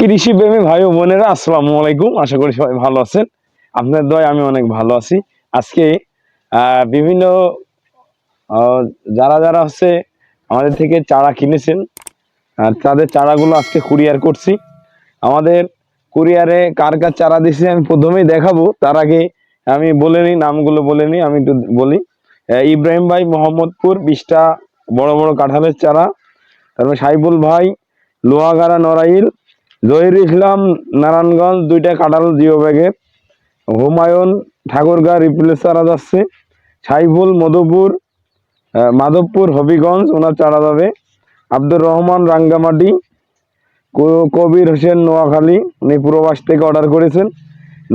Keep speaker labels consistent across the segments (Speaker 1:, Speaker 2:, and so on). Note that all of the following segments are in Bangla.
Speaker 1: কৃষি প্রেমী ভাই বোনেরা, আসসালামু আলাইকুম। আশা করি সবাই ভালো আছেন। আপনার দয় আমি অনেক ভালো আছি। আজকে বিভিন্ন যারা যারা হচ্ছে আমাদের থেকে চারা কিনেছেন তাদের চারাগুলো আজকে কুরিয়ার করছি। আমাদের কুরিয়ারে কার কার চারা দিছি আমি প্রথমেই দেখাবো। তার আগে আমি বলে নিই, নামগুলো বলে নিই, আমি একটু বলি। ইব্রাহিম ভাই, মোহাম্মদপুর, বিশটা বড় বড় কাঁঠালের চারা। তারপর সাইবুল ভাই, লোহাগাড়া, নড়াইল জহির ইসলাম নারায়ণগঞ্জ দুইটা কাঁঠাল জিও ব্যাগের হুমায়ুন ঠাকুরগা রিপ্লেস চারা যাচ্ছে সাইফুল মধুপুর মাধবপুর, হবিগঞ্জ, ওনার চারা যাবে। আব্দুর রহমান রাঙ্গামাটি কবির হোসেন নোয়াখালী, উনি প্রবাস থেকে অর্ডার করেছেন।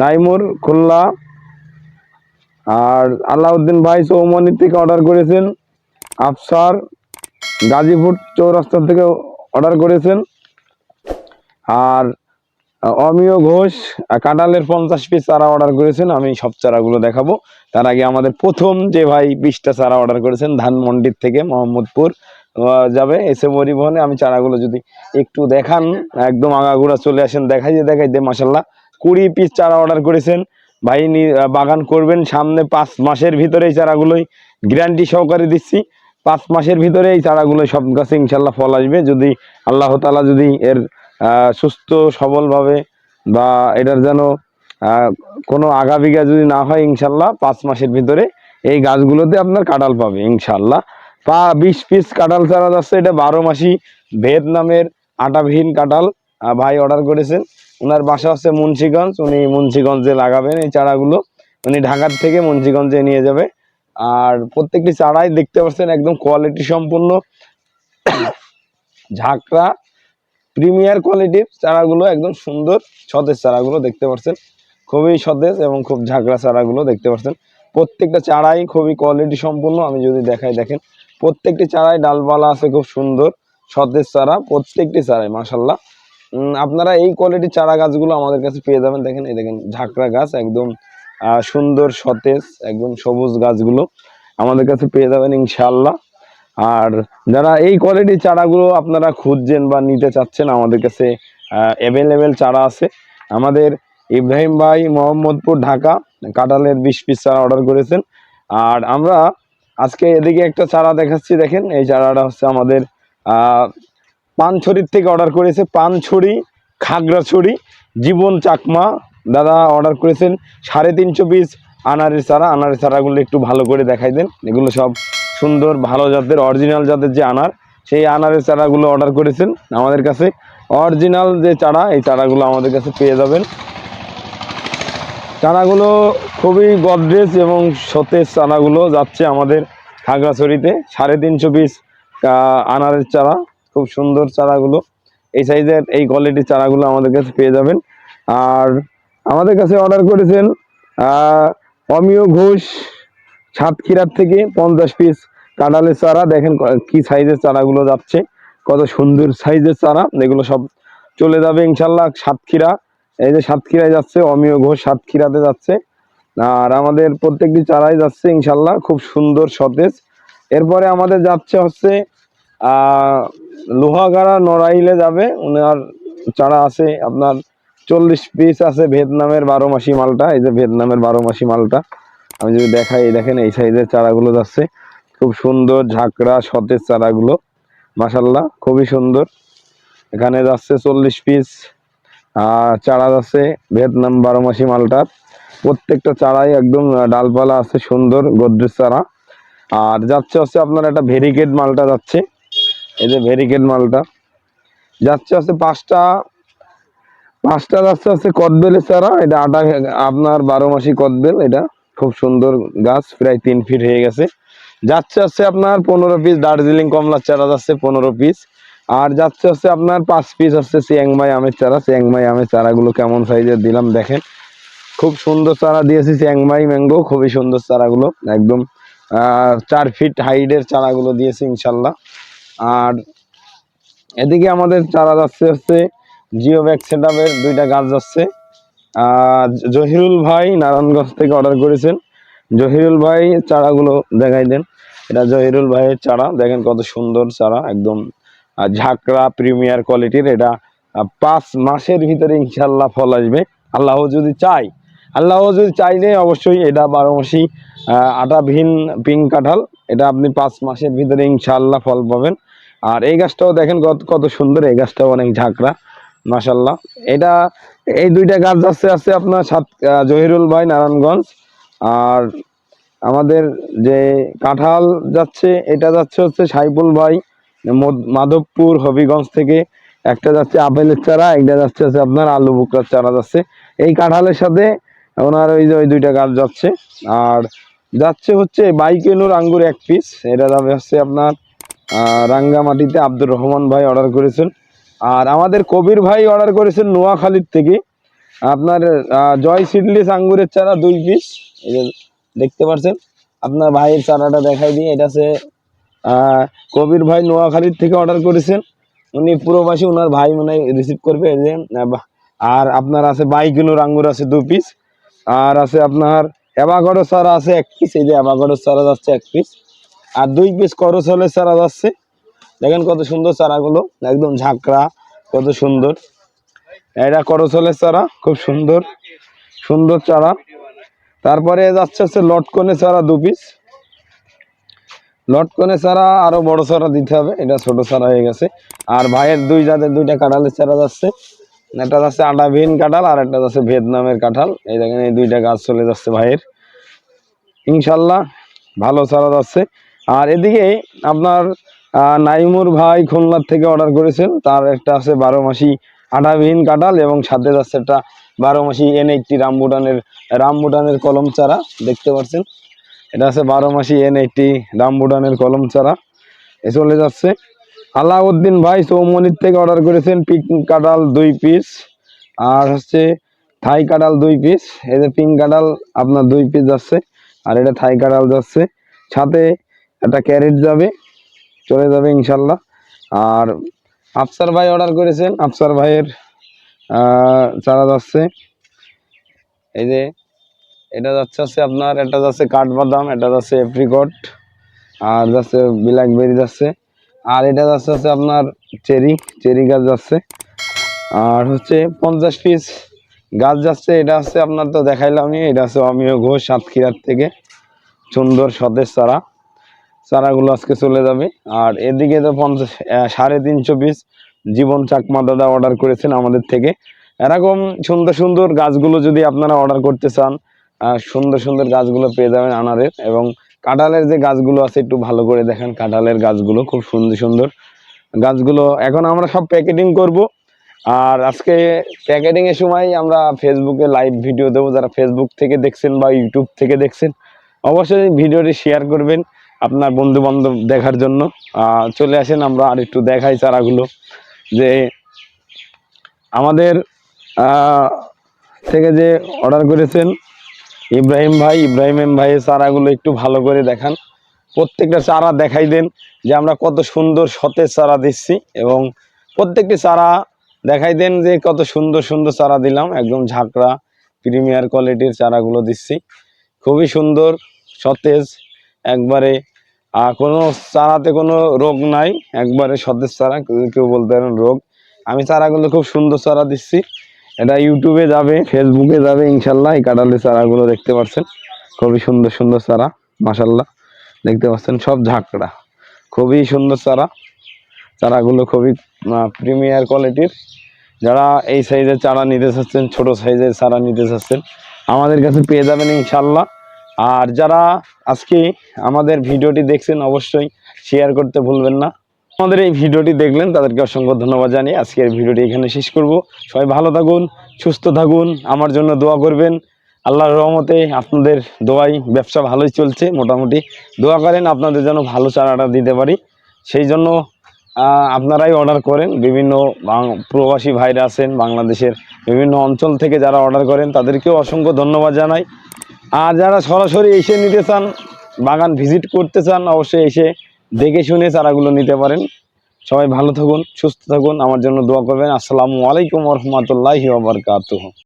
Speaker 1: নাইমুর খুলনা, আর আলাউদ্দিন ভাই চৌমনি থেকে অর্ডার করেছেন। আফসার গাজীপুর চৌরাস্তা থেকে অর্ডার করেছেন। আর অমিয় ঘোষ কাঁঠালের পঞ্চাশ পিস চারা অর্ডার করেছেন, আমি সব চারাগুলো দেখাবো। তার আগে আমাদের প্রথম যে ভাই বিশটা চারা অর্ডার করেছেন, ধানমন্ডির থেকে মোহাম্মদপুর যাবে এসে পরিবহনে। আমি চারাগুলো যদি একটু দেখান, একদম আগাগোড়া চলে আসেন দেখাই যে দেখাই দে মাসাল্লাহ কুড়ি পিস চারা অর্ডার করেছেন। ভাই বাগান করবেন, সামনে পাঁচ মাসের ভিতরে এই চারাগুলোই গ্যারান্টি সহকারে দিচ্ছি। পাঁচ মাসের ভিতরে এই চারাগুলো সব গাছে ইনশাল্লাহ ফল আসবে। যদি আল্লাহ তালা যদি এর সুস্থ, সবলভাবে বা এটার যেন কোনো আগাবিগা যদি না হয়, ইনশাল্লাহ পাঁচ মাসের ভিতরে এই গাছগুলোতে আপনার কাঁঠাল পাবে, ইনশাল্লাহ। পা, বিশ পিস কাঁঠাল চারা যাচ্ছে, এটা বারো মাসি ভিয়েতনামের আটাবিহীন কাঁঠাল ভাই অর্ডার করেছেন। ওনার বাসা হচ্ছে মুন্সিগঞ্জ, উনি মুন্সিগঞ্জে লাগাবেন এই চারাগুলো। উনি ঢাকার থেকে মুন্সিগঞ্জে নিয়ে যাবে। আর প্রত্যেকটি চারাই দেখতে পাচ্ছেন, একদম কোয়ালিটি সম্পূর্ণ। ঝাঁকড়া প্রিমিয়ার কোয়ালিটির চারাগুলো, একদম সুন্দর সতেজ চারাগুলো দেখতে পাচ্ছেন খুবই সতেজ এবং খুব ঝাঁকড়া চারাগুলো দেখতে পাচ্ছেন প্রত্যেকটা চারাই খুবই কোয়ালিটি সম্পূর্ণ, আমি যদি দেখাই দেখেন, প্রত্যেকটি চারাই ডালপালা আছে খুব সুন্দর, সতেজ চারা, প্রত্যেকটি চারাই মাসাল্লাহ আপনারা এই কোয়ালিটির চারা গাছগুলো আমাদের কাছে পেয়ে যাবেন। দেখেন, এই দেখেন, ঝাঁকড়া গাছ, একদম সুন্দর, সতেজ, একদম সবুজ গাছগুলো আমাদের কাছে পেয়ে যাবেন ইনশাল্লাহ আর যারা এই কোয়ালিটির চারাগুলো আপনারা খুঁজছেন বা নিতে চাচ্ছেন, আমাদের কাছে অ্যাভেলেবেল চারা আছে। আমাদের ইব্রাহিম ভাই মোহাম্মদপুর, ঢাকা, কাঁঠালের বিশ পিস চারা অর্ডার করেছেন। আর আমরা আজকে এদিকে একটা চারা দেখাচ্ছি, দেখেন, এই চারাটা হচ্ছে আমাদের পানছড়ির থেকে অর্ডার করেছে। পানছড়ি, খাগড়াছড়ি, জীবন চাকমা, দাদা অর্ডার করেছেন সাড়ে তিনশো পিস আনারের চারা। আনারের চারাগুলো একটু ভালো করে দেখাই দেন। এগুলো সব সুন্দর, ভালো জাতের অরিজিনাল জাতের যে আনার, সেই আনারের চারাগুলো অর্ডার করেছেন আমাদের কাছে। অরিজিনাল যে চারা, এই চারাগুলো আমাদের কাছে পেয়ে যাবেন। চারাগুলো খুবই গদরেজ এবং সতেজ চারাগুলো যাচ্ছে আমাদের খাগড়াছড়িতে। সাড়ে তিনশো পিস আনারের চারা, খুব সুন্দর চারাগুলো। এই সাইজের এই কোয়ালিটির চারাগুলো আমাদের কাছে পেয়ে যাবেন। আর আমাদের কাছে অর্ডার করেছেন অমিয় ঘোষ। সাতক্ষীরার থেকে পঞ্চাশ পিস কাঁঠালের চারা, দেখেন ক- সাইজের চারাগুলো যাচ্ছে, কত সুন্দর সাইজের চারা, এগুলো সব চলে যাবে ইনশাল্লাহ সাতক্ষীরা। এই যে সাতক্ষীরায় যাচ্ছে, অমিয় ঘোষ সাতক্ষীরাতে যাচ্ছে। আর আমাদের প্রত্যেকটি চারাই যাচ্ছে ইনশাল্লাহ খুব সুন্দর সতেজ। এরপরে আমাদের যাচ্ছে হচ্ছে লোহাগাড়া নড়াইলে যাবে ওনার চারা আছে আপনার চল্লিশ পিস আছে ভিয়েতনামের বারো মাসি মালটা, এই যে ভিয়েতনামের বারো মাসি মালটা। আমি যদি দেখাই দেখেন এই সাইজের চারাগুলো যাচ্ছে। খুব সুন্দর ঝাঁকড়া, সতেজ চারাগুলো। মাসাল্লাহ খুবই সুন্দর। এখানে যাচ্ছে চল্লিশ পিস। চারা যাচ্ছে ভিয়েতনাম বারো মাসি মালটার। প্রত্যেকটা চারাই একদম ডালপালা আছে, সুন্দর গোদরেজ চারা। আর যাচ্ছে হচ্ছে আপনার একটা ভেরিকেড মালটা যাচ্ছে। এই যে ভেরিকেড মালটা। যাচ্ছে হচ্ছে পাঁচটা পাঁচটা যাচ্ছে হচ্ছে কদবেলের চারা। এটা আটা, আপনার বারো মাসি কদবেল এটা। খুব সুন্দর গাছ, প্রায় তিন ফিট হয়ে গেছে। যাচ্ছে হচ্ছে আপনার পনেরো পিস দার্জিলিং কমলার চারা যাচ্ছে পনেরো পিস আর যাচ্ছে হচ্ছে আপনার পাঁচ পিস হচ্ছে চিয়াংমাই আমের চারা। চিয়াংমাই আমের চারাগুলো কেমন সাইজের দিলাম দেখেন। খুব সুন্দর চারা দিয়েছি চিয়াংমাই ম্যাঙ্গো খুবই সুন্দর চারাগুলো, একদম চার ফিট হাইটের চারাগুলো দিয়েছি ইনশাল্লাহ। আর এদিকে আমাদের চারা যাচ্ছে হচ্ছে জিও ব্যাগ সেট দুইটা গাছ যাচ্ছে। জহিরুল ভাই নারায়ণগঞ্জ থেকে অর্ডার করেছেন। জহিরুল ভাই চারাগুলো দেখাই দেন। এটা জহিরুল ভাইয়ের চারা। দেখেন কত সুন্দর চারা, একদম ঝাঁকড়া প্রিমিয়ার কোয়ালিটির। এটা পাঁচ মাসের ভিতরে ইনশাল্লাহ ফল আসবে। আল্লাহ যদি চাই আল্লাহ যদি চাইলে অবশ্যই এটা বারো মাসি আটাবিহীন পিঙ্ক কাঁঠাল। এটা আপনি পাঁচ মাসের ভিতরে ইনশাল্লাহ ফল পাবেন। আর এই গাছটাও দেখেন কত কত সুন্দর। এই গাছটাও অনেক ঝাঁকড়া। মাসাল্লাহ এটা এই দুইটা গাছ যাচ্ছে আছে আপনার সাত জহিরুল ভাই নারায়ণগঞ্জ। আর আমাদের যে কাঁঠাল যাচ্ছে, এটা যাচ্ছে হচ্ছে সাইফুল ভাই মাধবপুর, হবিগঞ্জ থেকে। একটা যাচ্ছে আপেলের চারা, একটা যাচ্ছে আছে আপনার আলু বুকরার চারা যাচ্ছে। এই কাঁঠালের সাথে ওনার ওই যে ওই দুইটা গাছ যাচ্ছে। আর যাচ্ছে হচ্ছে বাইকেনুর আঙ্গুর এক পিস এটা যাবে হচ্ছে আপনার রাঙ্গামাটিতে আব্দুর রহমান ভাই অর্ডার করেছেন। আর আমাদের কবির ভাই অর্ডার করেছেন নোয়াখালীর থেকে। আপনার জয় সিডলিস আঙ্গুরের চারা দুই পিস দেখতে পাচ্ছেন আপনার ভাইয়ের চারাটা দেখাই দিয়ে এটা আহ, কবির ভাই নোয়াখালীর থেকে অর্ডার করেছেন। উনি পুরোবাসী ওনার ভাই মনে হয় রিসিভ করবে। যে আর আপনার আছে বাইকুনুর আঙ্গুর আছে দু পিস আর আছে আপনার অ্যাভাগাডো চারা আছে এক পিস এই যে অ্যাভাগাডো চারা যাচ্ছে এক পিস আর দুই পিস করসলের চারা যাচ্ছে। দেখেন কত সুন্দর চারাগুলো, একদম ঝাঁকড়া, কত সুন্দর। এটা করসলের চারা, খুব সুন্দর সুন্দর চারা। তারপরে যাচ্ছে হচ্ছে লটকনে চারা দু পিস লটকনে চারা আরও বড় চারা দিতে হবে, এটা ছোট চারা হয়ে গেছে। আর ভাইয়ের দুই জাতের দুইটা কাঁঠালের চারা যাচ্ছে। একটা যাচ্ছে আটাবিহীন কাঁঠাল, আর একটা যাচ্ছে ভিয়েতনামের কাঁঠাল। এই দেখেন এই দুইটা গাছ চলে যাচ্ছে ভাইয়ের। ইনশাল্লাহ ভালো চারা যাচ্ছে। আর এদিকে আপনার নাইমুর ভাই খুলনার থেকে অর্ডার করেছেন। তার একটা আছে বারো মাসি আটাবিহীন কাঁঠাল এবং সাথে যাচ্ছে একটা বারো মাসি এন এইটটি রামবুটানের রামবুটানের কলম চারা, দেখতে পাচ্ছেন? এটা আছে বারো মাসি এন এইটটি রামবুটানের কলম চারা। এ চলে যাচ্ছে। আলাউদ্দিন ভাই চৌমনির থেকে অর্ডার করেছেন পিঙ্ক কাঁঠাল দুই পিস আর হচ্ছে থাই কাঁঠাল দুই পিস এই যে পিঙ্ক কাঁঠাল, আপনার দুই পিস যাচ্ছে। আর এটা থাই কাঁঠাল যাচ্ছে। সাথে একটা ক্যারেট যাবে। চলে যাবে ইনশাল্লাহ আর আফসার ভাই অর্ডার করেছেন। আফসার ভাইয়ের চারা যাচ্ছে। এই যে, এটা যাচ্ছে হচ্ছে আপনার, এটা যাচ্ছে কাঠবাদাম, এটা যাচ্ছে এপ্রিকট আর যাচ্ছে ব্ল্যাকবেরি যাচ্ছে। আর এটা যাচ্ছে হচ্ছে আপনার চেরি চেরি গাছ যাচ্ছে। আর হচ্ছে পঞ্চাশ পিস গাছ যাচ্ছে। এটা হচ্ছে আপনার তো দেখাইলামই, এটা হচ্ছে অমিয় ঘোষ সাতক্ষীরার থেকে, সুন্দর সতেজ চারা। চারাগুলো আজকে চলে যাবে। আর এদিকে তো পঞ্চাশ সাড়ে তিনশো পিস জীবন চাকমা দাদা অর্ডার করেছেন আমাদের থেকে। এরকম সুন্দর সুন্দর গাছগুলো যদি আপনারা অর্ডার করতে চান সুন্দর সুন্দর গাছগুলো পেয়ে যাবেন আনারের। এবং কাঁঠালের যে গাছগুলো আছে, একটু ভালো করে দেখেন কাঁঠালের গাছগুলো, খুব সুন্দর সুন্দর গাছগুলো। এখন আমরা সব প্যাকেটিং করব। আর আজকে প্যাকেটিং এর সময় আমরা ফেসবুকে লাইভ ভিডিও দেবো। যারা ফেসবুক থেকে দেখছেন বা ইউটিউব থেকে দেখছেন, অবশ্যই ভিডিওটি শেয়ার করবেন। আপনার বন্ধু বান্ধব দেখার জন্য। চলে আসেন, আমরা আর একটু দেখাই চারাগুলো। যে আমাদের থেকে যে অর্ডার করেছেন ইব্রাহিম ভাই, ইব্রাহিম এম ভাইয়ের চারাগুলো একটু ভালো করে দেখান। প্রত্যেকটা চারা দেখাই দেন যে আমরা কত সুন্দর সতেজ চারা দিচ্ছি এবং প্রত্যেকটি চারা দেখাই দেন যে কত সুন্দর সুন্দর চারা দিলাম। একদম ঝাঁকড়া, প্রিমিয়ার কোয়ালিটির চারাগুলো দিচ্ছি। খুবই সুন্দর, সতেজ একবারে কোনো চারাতে কোনো রোগ নাই, একবারে সতেজ চারা, কেউ বলতে পারেন রোগ। আমি চারাগুলো খুব সুন্দর চারা দিচ্ছি। এটা ইউটিউবে যাবে ফেসবুকে যাবে ইনশাল্লাহ এই কাঁঠালের চারাগুলো দেখতে পাচ্ছেন খুবই সুন্দর সুন্দর চারা মাসাল্লাহ দেখতে পাচ্ছেন, সব ঝাঁকড়া। খুবই সুন্দর চারা। চারাগুলো খুবই প্রিমিয়ার কোয়ালিটির। যারা এই সাইজের চারা নিতে চাচ্ছেন, ছোট সাইজের চারা নিতে চাচ্ছেন, আমাদের কাছে পেয়ে যাবেন ইনশাল্লাহ আর যারা আজকে আমাদের ভিডিওটি দেখছেন, অবশ্যই শেয়ার করতে ভুলবেন না। আমাদের এই ভিডিওটি দেখলেন, তাদেরকে অসংখ্য ধন্যবাদ জানিয়ে আজকের ভিডিওটি এখানে শেষ করব। সবাই ভালো থাকুন, সুস্থ থাকুন, আমার জন্য দোয়া করবেন। আল্লাহর রহমতে আপনাদের দোয়াই, ব্যবসা ভালোই চলছে মোটামুটি। দোয়া করেন, আপনাদের যেন ভালো চারাটা দিতে পারি। সেই জন্য আপনারাই অর্ডার করেন। বিভিন্ন প্রবাসী ভাইরা আছেন বাংলাদেশের বিভিন্ন অঞ্চল থেকে যারা অর্ডার করেন, তাদেরকেও অসংখ্য ধন্যবাদ জানাই। আর যারা সরাসরি এসে নিতে চান, বাগান ভিজিট করতে চান, অবশ্যই এসে দেখে শুনে চারাগুলো নিতে পারেন। সবাই ভালো থাকুন, সুস্থ থাকুন, আমার জন্য দোয়া করবেন। আসসালামু আলাইকুম রহমতুল্লাহি ওবরকাতুহ